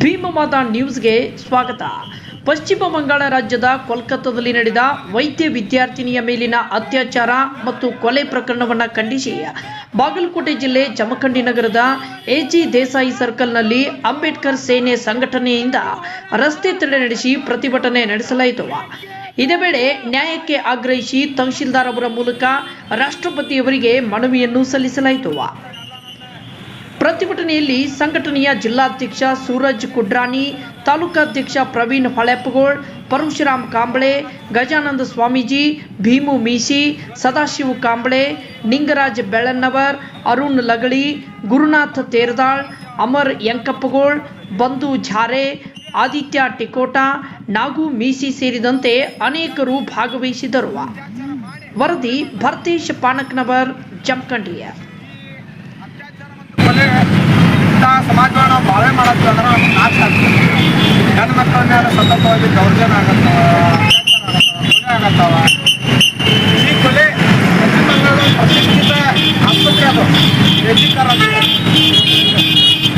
ಸಂವಾದ ನ್ಯೂಸ್ಗೆ ಸ್ವಾಗತ. ಪಶ್ಚಿಮ ಬಂಗಾಳ ರಾಜ್ಯದ ಕೋಲ್ಕತ್ತಾದಲ್ಲಿ ನಡೆದ ವೈದ್ಯ ವಿದ್ಯಾರ್ಥಿನಿಯ ಮೇಲಿನ ಅತ್ಯಾಚಾರ ಮತ್ತು ಕೊಲೆ ಪ್ರಕರಣವನ್ನು ಖಂಡಿಸಿ. ಬಾಗಲಕೋಟೆ ಜಿಲ್ಲೆ ಜಮಖಂಡಿ ನಗರದ ಎಜಿ ದೇಸಾಯಿ ಸರ್ಕಲ್ನಲ್ಲಿ ಅಂಬೇಡ್ಕರ್ ಸೇನೆ ಸಂಘಟನೆಯಿಂದ ರಸ್ತೆ ತಡೆ ನಡೆಸಿ ಪ್ರತಿಭಟನೆ ನಡೆಸಲಾಯಿತು. ಇದೇ ವೇಳೆ ನ್ಯಾಯಕ್ಕೆ ಆಗ್ರಹಿಸಿ ತಹಶೀಲ್ದಾರ್ ಅವರ ಮೂಲಕ ರಾಷ್ಟ್ರಪತಿಯವರಿಗೆ ಮನವಿಯನ್ನು ಸಲ್ಲಿಸಲಾಯಿತು. ಪ್ರತಿಭಟನೆಯಲ್ಲಿ ಸಂಘಟನೆಯ ಜಿಲ್ಲಾಧ್ಯಕ್ಷ ಸೂರಜ್ ಕುಡ್ರಾನಿ ತಾಲೂಕಾಧ್ಯಕ್ಷ ಪ್ರವೀಣ್ ಹೊಳೆಪ್ಪಗೋಳ್, ಪರಶುರಾಮ್ ಕಾಂಬಳೆ, ಗಜಾನಂದ ಸ್ವಾಮೀಜಿ, ಭೀಮು ಮೀಸಿ ಸದಾಶಿವ ಕಾಂಬಳೆ, ನಿಂಗರಾಜ್ ಬೆಳ್ಳನ್ನವರ್ ಅರುಣ್ ಲಗಳಿ, ಗುರುನಾಥ್ ತೇರದಾಳ್, ಅಮರ್ ಯಂಕಪ್ಪಗೋಳ್ ಬಂಧು ಝಾರೆ, ಆದಿತ್ಯ ಟಿಕೋಟ, ನಾಗು ಮೀಸಿ ಸೇರಿದಂತೆ ಅನೇಕರು ಭಾಗವಹಿಸಿದರು. ವರದಿ ಭರ್ತೇಶ್ ಪಾನಕ್ನವರ್, ಜಮಖಂಡಿಯ ಕೊಲೆ ಇಂಥ ಸಮಾಜವನ್ನು ನಾವು ಬಾಳ್ವೆ ಮಾಡೋದು ಅಂದ್ರೆ ನಮ್ಗೆ ನಾಶ ಆಗ್ತದೆ. ಹೆಣ್ಣು ಮಕ್ಕಳ ಮೇಲೆ ಸತತವಾಗಿ ದೌರ್ಜನ್ಯ ಆಗತ್ತವ ಕೊಲೆ ಆಗತ್ತವ. ಈ ಕೊಲೆ ಪ್ರತಿಷ್ಠಿತ ಆಸ್ಪತ್ರೆ ಅದು ಏಕೀಕರ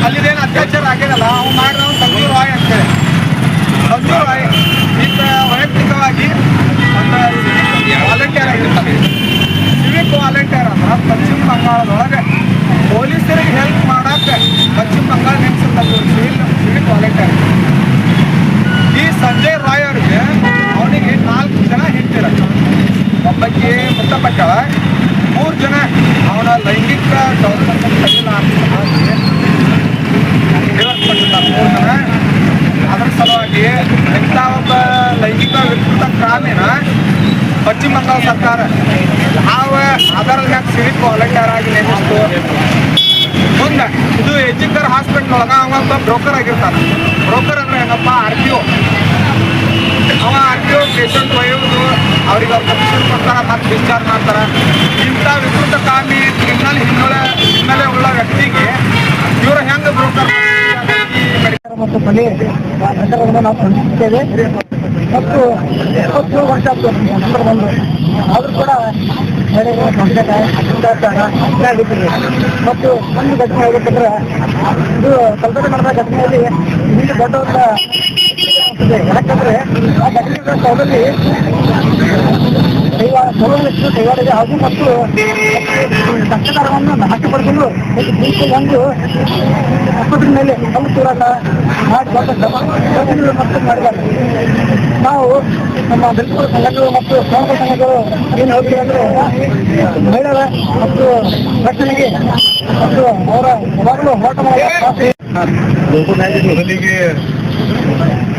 ಅಲ್ಲಿದೇನು ಅತ್ಯಾಚಾರ ಆಗಿರಲ್ಲ ಅವು ಮಾಡಿದ ಸಂಜೀವ್ ರಾಯ್ ಅಂತೇಳಿ. ಸಂಜೀವ್ ರಾಯ್ ಈತ ವೈಯಕ್ತಿಕವಾಗಿ ಒಂದು ವಾಲಂಟಿಯರ್ ಆಗಿರ್ತಾರೆ ಸಿವಿಕ್ ವಾಲಂಟಿಯರ್ ಅಂದ್ರೆ ಪಶ್ಚಿಮ ಬಂಗಾಳದೊಳಗೆ ಪೊಲೀಸರಿಗೆ ಹೆಲ್ಪ್ ಮಾಡಕ್ಕೆ ಪಶ್ಚಿಮ ಬಂಗಾಳ ನೆನೆಸಿರ್ತದೆ ಸಿವಿಲ್ ಸಿವಿಕ್ ವಾಲಂಟಿಯರ್ ಈ ಸಂಜಯ್ ರಾಯ್ ಅವರಿಗೆ ಅವನಿಗೆ ನಾಲ್ಕು ಜನ ಹೆಂಡ್ತಿರ ಒಬ್ಬಕ್ಕೆ ಮೃತಪಟ್ಟಳ ಮೂರು ಜನ ಅವನ ಲೈಂಗಿಕ ದೌರ್ಜನ್ಯ ಕೈಲ ಡಿವರ್ಸ್ ಪಟ್ಟಿದ್ದಾರೆ ಮೂರು ಜನ. ಅದರ ಸಲುವಾಗಿ ಇಂಥ ಒಬ್ಬ ಲೈಂಗಿಕ ವಿಕೃತ ಕ್ರಾಮಿನ ಪಶ್ಚಿಮ ಬಂಗಾಳ ಸರ್ಕಾರ ಯಾವ ಆಧಾರದ ಮ್ಯಾಗ ಸಿವಿಕ್ ವಾಲಂಟಿಯರ್ ಆಗಿ ನೇಮಿಸ್ತು ಮುಂದೆ ಇದು ಎಜಿಕರ್ ಹಾಸ್ಪಿಟ್ಲ್ ಒಳಗೆ ಅವ ಒಬ್ಬ ಬ್ರೋಕರ್ ಆಗಿರ್ತಾನೆ. ಬ್ರೋಕರ್ ಅಂದ್ರೆ ಏನಪ್ಪ? ಆರ್ ಪಿ ಓ ಅವ ಆರ್ ಪಿ ಓ ಪೇಷಂಟ್ ಒಯ್ಯೋದು, ಅವ್ರಿಗೆ ಅವ್ರು ಕೊಡ್ತಾರ ಮತ್ತೆ ಡಿಸ್ಚಾರ್ಜ್ ಮಾಡ್ತಾರೆ. ಇಂಥ ವಿಕೃತ ಕಾಮಿ ಕ್ರಿಮಿನಲ್ ಹಿನ್ನೆಲೆ ಹಿನ್ನೆಲೆ ಉಳ್ಳ ವ್ಯಕ್ತಿಗೆ ಇವರು ಹೆಂಗೆ ಮತ್ತು ಮನೆ ನಾವು ಖಂಡಿಸುತ್ತೇವೆ ಮತ್ತು ಇಪ್ಪತ್ತೇಳು ವರ್ಷ ಆದರೂ ಕೂಡ ಅತ್ಯಾಚಾರ ಆಗಿದ್ದೀವಿ ಮತ್ತು ಒಂದು ಘಟನೆ ಆಗಬೇಕಂದ್ರೆ ಇದು ಕಲ್ಪನೆ ಮಾಡಿದ ಘಟನೆಯಲ್ಲಿ ಹಿಂದೆ ದೊಡ್ಡ ಒಂದು ಯಾಕಂದ್ರೆ ಆ ಘಟನೆಗಳ ಸ್ಥಳದಲ್ಲಿ ಸರ್ವವ್ಯಕ್ತಿ ಕೈವಾಡಿದೆ ಹಾಗೂ ಮತ್ತು ಕಷ್ಟಕರವನ್ನು ನಾಶಪಡಿಸಲು ಒಂದು ಆಸ್ಪತ್ರೆ ಮೇಲೆ ಕಲ್ಲು ತೂರಾಟ ಮಾಡಿ ಮತ್ತು ಮಾಡಿದ್ದಾರೆ. ನಾವು ನಮ್ಮ ಬೆಂಗಳೂರು ಸಂಘಗಳು ಮತ್ತು ಸ್ವಾತಂತ್ರ್ಯ ಸಂಘಗಳು ಏನು ಹೇಳ್ತೀವಿ ಅಂದ್ರೆ ಮಹಿಳೆಯರ ಮತ್ತು ರಕ್ಷಣೆಗೆ ಮತ್ತು ಅವರ ಯಾವಾಗಲೂ ಹೋರಾಟ ಮೊದಲಿಗೆ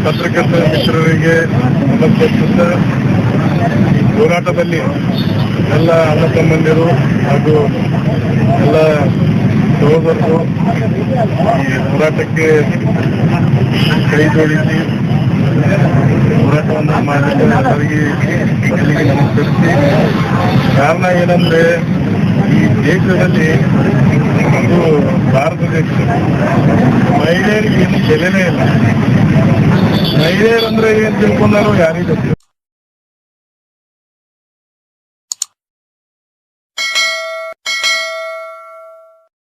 ಪತ್ರಕರ್ತರ ಮಿತ್ರರಿಗೆ ಈ ಹೋರಾಟದಲ್ಲಿ ಎಲ್ಲ ಅಣ್ಣ ತಮ್ಮಂದಿರು ಹಾಗೂ ಎಲ್ಲ ಸಹೋದರರು ಈ ಹೋರಾಟಕ್ಕೆ ಕೈ ಜೋಡಿಸಿ, ಹೋರಾಟವನ್ನು ಅವರಿಗೆ ಮೊದಲಿಗೆ ನಮಸ್ಕರಿಸಿ ಕಾರಣ ಏನಂದ್ರೆ, ಈ ದೇಶದಲ್ಲಿ ಒಂದು ಭಾರತ ದೇಶ. ಮಹಿಳೆಯರಿಗೆ ಏನು ಬೆಲೆನೇ ಇಲ್ಲ. ಮಹಿಳೆಯರಂದ್ರೆ ಏನು ತಿಳ್ಕೊಂಡಾರೋ ಯಾರಿಗೂ ಗೊತ್ತಿಲ್ಲ.